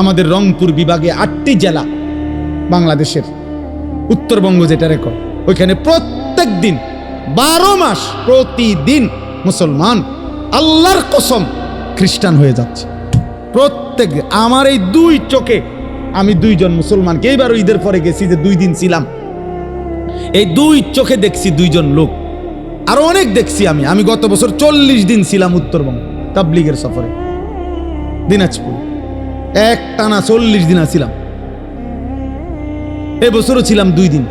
আমাদের রংপুর বিভাগে আটটি জেলা বাংলাদেশের। উত্তরবঙ্গ যেটা রেকর্ড ওইখানে প্রত্যেক দিন বারো মাস প্রতিদিন মুসলমান আল্লাহর কসম খ্রিস্টান হয়ে যাচ্ছে। প্রত্যেক, আমার এই দুই চোখে আমি দুইজন মুসলমানকে এইবার ঈদের পরে গেছি যে দুই দিন ছিলাম। এই দুই চোখে দেখছি দুইজন লোক। আরও অনেক দেখছি আমি। আমি গত বছর চল্লিশ দিন ছিলাম উত্তরবঙ্গ, তাবলিগের সফরে। দিনাজপুর। এক টানা চল্লিশ দিন ছিলাম এবছরও ছিলাম দুই দিন।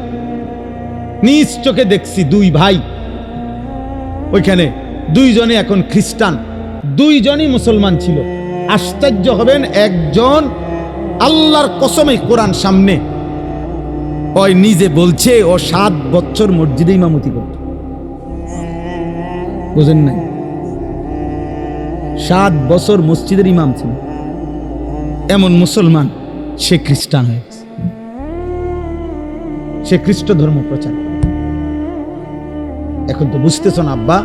নিজ চোখে দেখছি দুই ভাই। ওইখানে দুইজনে এখন খ্রিস্টান। দুইজনই মুসলমান ছিল। আশ্চর্য হবেন, একজন আল্লাহর কসমে কোরআন সামনে। ওই নিজে বলছে, ও সাত বছর মসজিদে ইমামতি করত। বুঝেন নাই? সাত বছর মসজিদের ইমাম ছিল। এমন মুসলমান, সে খ্রিস্টান হয়ে গেছে। সে খ্রিস্ট ধর্ম প্রচার এখন তো বুঝতেছ না, আব্বা?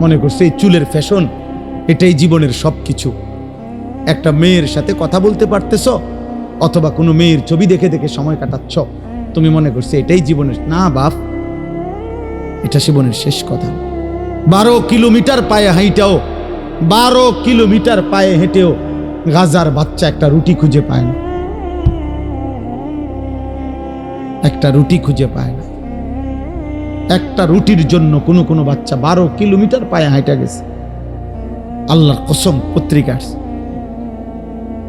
মনে করছে এই চুলের ফ্যাশন, এটাই জীবনের সব কিছু একটা মেয়ের সাথে কথা বলতে পারতেছ, অথবা কোনো মেয়ের ছবি দেখে দেখে সময় কাটাচ্ছ। তুমি মনে করছ এটাই জীবনের, না, বাপ? এটা জীবনের শেষ কথা। বারো কিলোমিটার পায়ে হাইটাও, বারো কিলোমিটার পায়ে হেঁটেও গাজার বাচ্চা একটা রুটি খুঁজে পায় না। একটা রুটি খুঁজে পায় না। একটা রুটির জন্য কোনো কোনো বাচ্চা বারো কিলোমিটার পায়ে হাইটা গেছে। আল্লাহর কসম পত্রিকা আসছে।